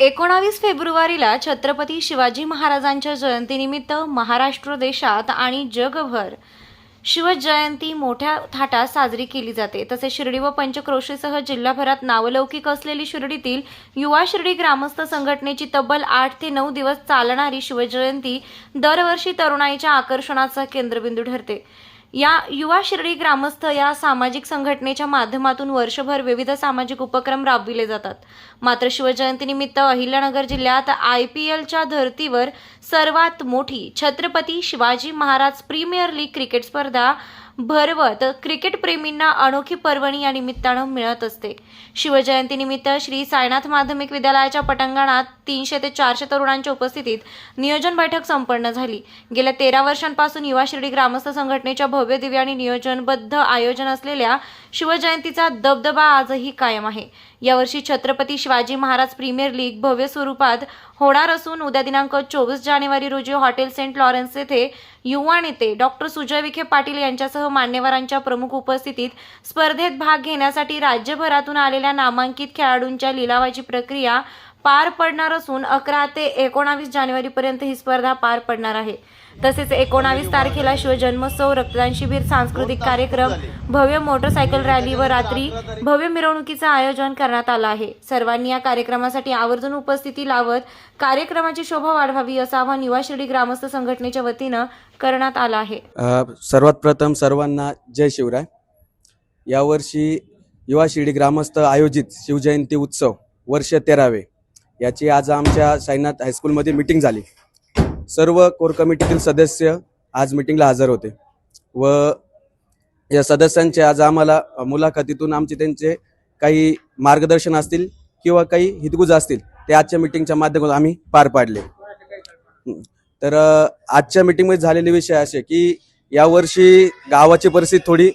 एकोणावीस फेब्रुवारीला छत्रपती शिवाजी महाराजांच्या जयंतीनिमित्त महाराष्ट्र देशात आणि जगभर शिवजयंती मोठ्या थाटात साजरी केली जाते. तसेच शिर्डी व पंचक्रोशीसह जिल्हाभरात नावलौकिक असलेली शिर्डीतील युवा शिर्डी ग्रामस्थ संघटनेची तब्बल आठ ते नऊ दिवस चालणारी शिवजयंती दरवर्षी तरुणाईच्या आकर्षणाचा केंद्रबिंदू ठरते. या युवा शिर्डी ग्रामस्थ या सामाजिक संघटनेच्या माध्यमातून वर्षभर विविध सामाजिक उपक्रम राबविले जातात. मात्र शिवजयंतीनिमित्त अहिल्यानगर जिल्ह्यात आय पी एलच्या धर्तीवर सर्वात मोठी Chhatrapati Shivaji Maharaj premier league cricket स्पर्धा भरवत क्रिकेट प्रेमींना अनोखी पर्वणी या निमित्तानं मिळत असते. शिवजयंतीनिमित्त श्री साईनाथ माध्यमिक विद्यालयाच्या पटांगणात तीनशे ते चारशे तरुणांच्या उपस्थितीत नियोजन बैठक संपन्न झाली. गेल्या तेरा वर्षांपासून युवा शिर्डी ग्रामस्थ संघटनेच्या भव्य दिव्य आणि नियोजनबद्ध आयोजन असलेल्या शिवजयंतीचा दबदबा आजही कायम आहे. यावर्षी छत्रपती शिवाजी महाराज प्रीमियर लीग भव्य स्वरूपात होणार असून उद्या दिनांक चोवीस जानेवारी रोजी हॉटेल सेंट लॉरेन्स येथे युवा नेते डॉक्टर सुजय विखे पाटील यांच्यासह मान्यवरांच्या प्रमुख उपस्थितीत स्पर्धेत भाग घेण्यासाठी राज्यभरातून आलेल्या नामांकित खेळाडूंच्या लिलावाची प्रक्रिया पार पडणार असून अकरा ते एकोणावीस जानेवारीपर्यंत ही स्पर्धा पार पडणार आहे. तसेच एकोणावीस तारखेला शिवजन्मोत्सव रक्तदान शिबिर सांस्कृतिक कार्यक्रम भव्य मोटरसायकल रॅली व रात्री भव्य मिरवणुकीचं आयोजन करण्यात आलं आहे. सर्वांनी या कार्यक्रमासाठी आवर्जून उपस्थिती लावत कार्यक्रमाची शोभा वाढवावी असं आवाहन युवा शिर्डी ग्रामस्थ संघटनेच्या वतीनं करण्यात आलं आहे. सर्वात प्रथम सर्वांना जय शिवराय. यावर्षी युवा शिर्डी ग्रामस्थ आयोजित शिवजयंती उत्सव वर्ष तेरावे. याची आज आमच्या साईनाथ हायस्कूलमध्ये मीटिंग झाली. सर्व कोर कमिटीतील सदस्य आज मीटिंगला हजर होते. व या सदस्यांचे आज आम्हाला मुलाखतीतून आमचे त्यांचे काही मार्गदर्शन असतील किंवा काही हितगुज असतील ते आजच्या मीटिंगच्या माध्यमातून आम्ही पार पाडले. तर आजच्या मीटिंगमध्ये झालेले विषय असे की यावर्षी गावाची परिस्थिती थोडी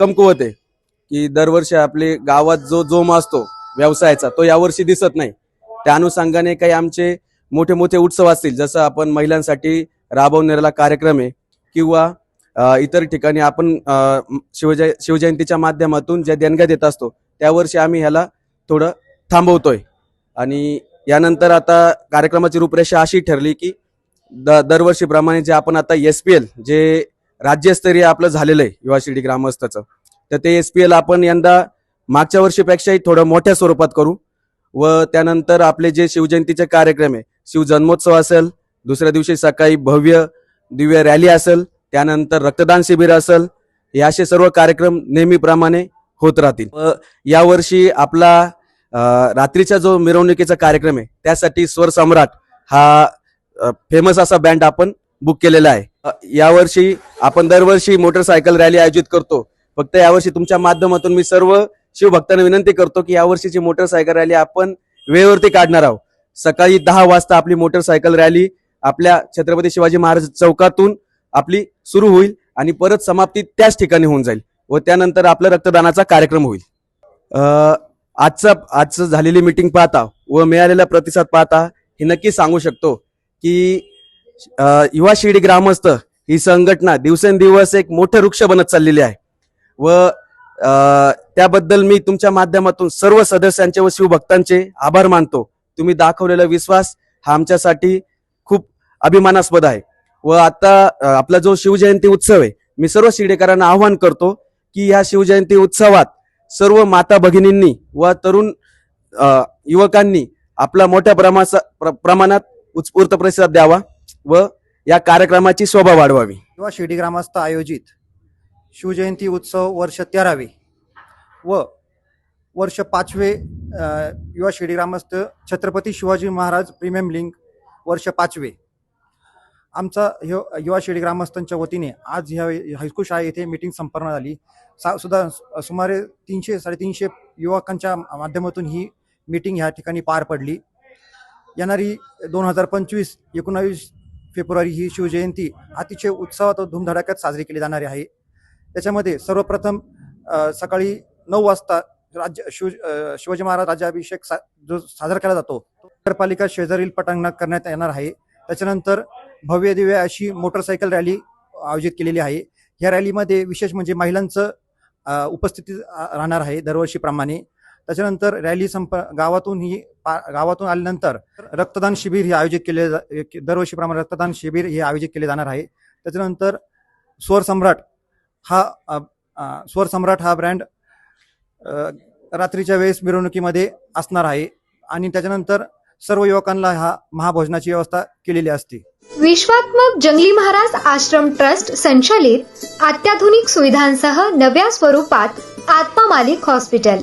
कमकुवत आहे. की दरवर्षी आपले गावात जो जोम असतो व्यवसायाचा तो यावर्षी दिसत नाही. त्या अनुषंगाने काही आमचे मोठे मोठे उत्सव असतील जसं आपण महिलांसाठी राबवणारा कार्यक्रम आहे किंवा इतर ठिकाणी आपण शिवजय शिवजयंतीच्या माध्यमातून ज्या देणग्या देत असतो त्यावर्षी आम्ही ह्याला थोडं थांबवतोय. आणि यानंतर आता कार्यक्रमाची रूपरेषा अशी ठरली की द दरवर्षीप्रमाणे जे आपण आता एस पी एल जे राज्यस्तरीय आपलं झालेलं आहे युवा शिर्डी ग्रामस्थाचं तर ते एस पी एल आपण यंदा मागच्या वर्षीपेक्षाही थोडं मोठ्या स्वरूपात करू. व त्यानंतर आपले जे शिवजयंतीचे कार्यक्रम आहे शिवजन्मोत्सव असेल दुसऱ्या दिवशी सकाळी भव्य दिव्य रॅली असेल त्यानंतर रक्तदान शिबिर असेल हे असे सर्व कार्यक्रम नेहमीप्रमाणे होत राहतील. यावर्षी आपला रात्रीचा जो मिरवणुकीचा कार्यक्रम आहे त्यासाठी स्वर सम्राट हा फेमस असा बँड आपण बुक केलेला आहे. यावर्षी आपण दरवर्षी मोटरसायकल रॅली आयोजित करतो. फक्त यावर्षी तुमच्या माध्यमातून मी सर्व शिवभक्तांना विनंती करतो की यावर्षीची मोटरसायकल रॅली आपण वेळेवरती काढणार आहोत. सकाळी दहा वाजता आपली मोटरसायकल रॅली आपल्या छत्रपती शिवाजी महाराज चौकातून आपली सुरू होईल आणि परत समाप्ती त्याच ठिकाणी होऊन जाईल व त्यानंतर आपला रक्तदानाचा कार्यक्रम होईल. आजचा आजचं झालेली मीटिंग पाहता व मिळालेला प्रतिसाद पाहता हे नक्की सांगू शकतो की युवा शिर्डी ग्रामस्थ ही संघटना दिवसेंदिवस एक मोठं वृक्ष बनत चाललेली आहे. व त्याबद्दल मी तुमच्या माध्यमातून सर्व सदस्यांचे व शिवभक्तांचे आभार मानतो. तुम्ही दाखवलेला विश्वास हा आमच्यासाठी खूप अभिमानास्पद आहे. व आता आपला जो शिवजयंती उत्सव आहे मी सर्व शिर्डेकरांना आवाहन करतो की या शिवजयंती उत्सवात सर्व माता भगिनींनी व तरुण युवकांनी आपला मोठ्या प्रमाणात प्र- प्रमाणात उत्स्फूर्त प्रतिसाद द्यावा व या कार्यक्रमाची शोभा वाढवावी. किंवा शिर्डी ग्रामस्थ आयोजित शिवजयंती उत्सव वर्ष तेरावे व वर्ष पाचवे युवा शिर्डी ग्रामस्थ छत्रपती शिवाजी महाराज प्रीमियम लिंक वर्ष पाचवे. आमचा ह्यो युवा शिर्डी ग्रामस्थांच्या वतीने आज ह्या हायस्कूल शाळा येथे मीटिंग संपन्न झाली. सा सुद्धा सुमारे तीनशे साडेतीनशे युवकांच्या माध्यमातून ही मीटिंग ह्या ठिकाणी पार पडली. येणारी दोन हजार पंचवीस एकोणावीस फेब्रुवारी ही शिवजयंती अतिशय उत्साहात व धूमधडाक्यात साजरी केली जाणारी आहे. त्याच्यामध्ये सर्वप्रथम सकाळी नऊ वाजता राज्य शिव शिवाजी महाराज राज्याभिषेक सा जो साजरा केला जातो नगरपालिका शेजारील पटांगणात करण्यात येणार आहे. त्याच्यानंतर भव्य दिव्य अशी मोटरसायकल रॅली आयोजित केलेली आहे. या रॅलीमध्ये विशेष म्हणजे महिलांचं उपस्थिती राहणार आहे दरवर्षीप्रमाणे. त्याच्यानंतर रॅली संप गावातून ही पा गावातून आल्यानंतर रक्तदान शिबिर हे आयोजित केले जा- दरवर्षीप्रमाणे रक्तदान शिबिर हे आयोजित केले जाणार आहे. त्याच्यानंतर स्वर सम्राट हा स्वर सम्राट हा ब्रँड रात्रीच्या वेळेस मिरवणुकीमध्ये असणार आहे. आणि त्याच्यानंतर सर्व युवकांना हा महाभोजनाची व्यवस्था केलेली असते. विश्वात्मक जंगली महाराज आश्रम ट्रस्ट संचालित अत्याधुनिक सुविधांसह नव्या स्वरूपात आत्मा मालिक हॉस्पिटल.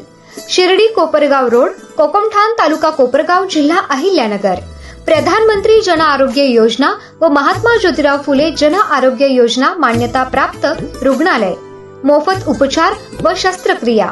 शिर्डी कोपरगाव रोड कोकमठाण तालुका कोपरगाव जिल्हा अहिल्यानगर. प्रधानमंत्री जन आरोग्य योजना व महात्मा ज्योतिराव फुले जन आरोग्य योजना मान्यता प्राप्त रुग्णालय. मोफत उपचार व शस्त्रक्रिया.